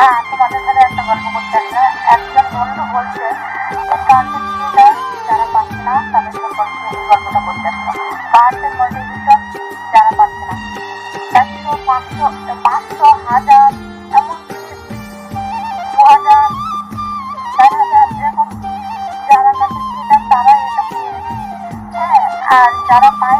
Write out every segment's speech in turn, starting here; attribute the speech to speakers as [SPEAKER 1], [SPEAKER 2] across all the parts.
[SPEAKER 1] হ্যাঁ তোমাদের সাথে একটা গল্প করতে আসলে একজন বন্ধু বলছে যে কার্টের থিয়েটার যারা পাচ্ছে না তাদের সম্পর্কে এই গল্পটা করতে আসলো কার্টের মোটিভেশন যারা পাচ্ছে না একশো পাঁচশো যারা পায়নি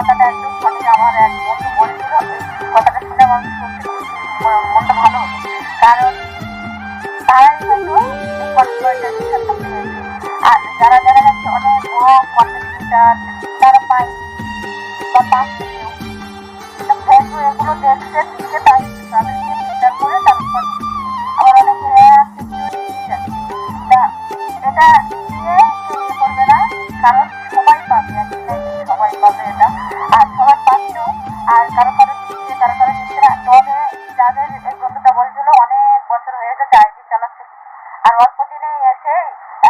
[SPEAKER 1] কথাটা একদম সঠিক, আমার এক বন্ধু বলছিল, কথাটা শুনে আমার সত্যি মনটা ভালো কারণ তারাই হয়তো আর যারা দেখা যাচ্ছে অনেক বড় কন্টেন্ট তারা পায়। বা পাচ্ছে অনেকে এটা ইয়ে কারণ সবাই পাবে সবাই এটা। আর সবাই পাচ্ছেও আর কারও কারও দিচ্ছে কারও কারও দিচ্ছে না। তবে যাদের এই বন্ধুটা বলছিল, অনেক বছর হয়ে গেছে আইডি চালাচ্ছে। আর অল্প দিনেই এসে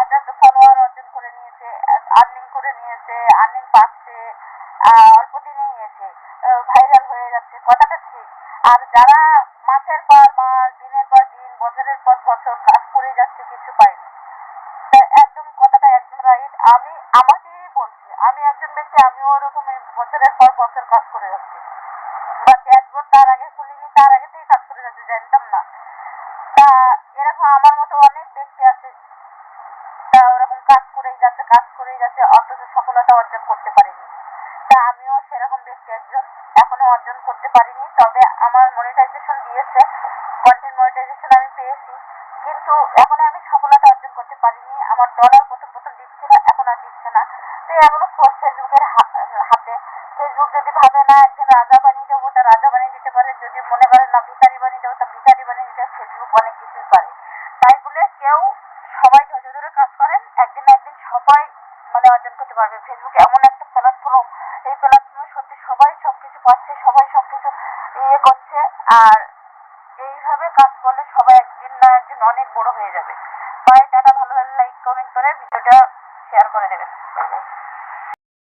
[SPEAKER 1] একটা ফলোয়ার অর্জন করে নিয়েছে আর্নিং করে নিয়েছে আর্নিং পাচ্ছে অল্প দিনেই এসে ভাইরাল হয়ে যাচ্ছে। কথাটা ঠিক। আর যারা মাসের পর মাস, দিনের পর দিন, বছরের পর বছর কাজ করে যাচ্ছে, কিছু পায়নি তা একদম কথাটা একদম রাইট আমি আমাকেই বলছি আমি একজন ব্যক্তি আমিও ওরকম বছরের পর বছর কাজ করে যাচ্ছি। তার আগে খুলিনি, তার আগে থেকে কাজ করে যাচ্ছে, জানতাম না। তা এরকম আমার মতো অনেক ব্যক্তি আছে, তা ওরকম কাজ করেই যাচ্ছে, কাজ করেই যাচ্ছে, অথচ সফলতা অর্জন করতে পারেনি। তা আমিও সেরকম ব্যক্তি একজন, এখনও অর্জন করতে পারিনি, তবে আমার মনিটাইজেশন দিয়েছে কন্টেন্ট মনিটাইজেশন আমি পেয়েছি, কিন্তু এখনও আমি সফলতা অর্জন করতে পারিনি, আমার ডলার প্রথম প্রথম দিচ্ছিল আর দিচ্ছে না। তো এগুলো সব ফেসবুকের হাতে। ফেসবুক যদি ভাবে না একজন রাজা বানিয়ে দেবো, তা রাজা বানিয়ে দিতে পারে। যদি মনে করে না ভিখারি বানিয়ে দেবো, তা ভিখারি বানিয়ে দিতে ফেসবুক অনেক কিছুই পারে। তাই বলে কেউ সবাই ধৈর্য ধরে কাজ করেন। একদিন একদিন সবাই মানে অর্জন করতে পারবে। ফেসবুক এমন একটা প্ল্যাটফর্ম এই প্ল্যাটফর্মে সত্যি সবাই সবকিছু পাচ্ছে, সবাই সবকিছু ইয়ে করছে। আর এইভাবে কাজ করলে সবাই একদিন না একদিন অনেক বড় হয়ে যাবে। বাই, টাটা, ভালো ভালো লাইক কমেন্ট করে। ভিডিওটা শেয়ার করে দেবেন।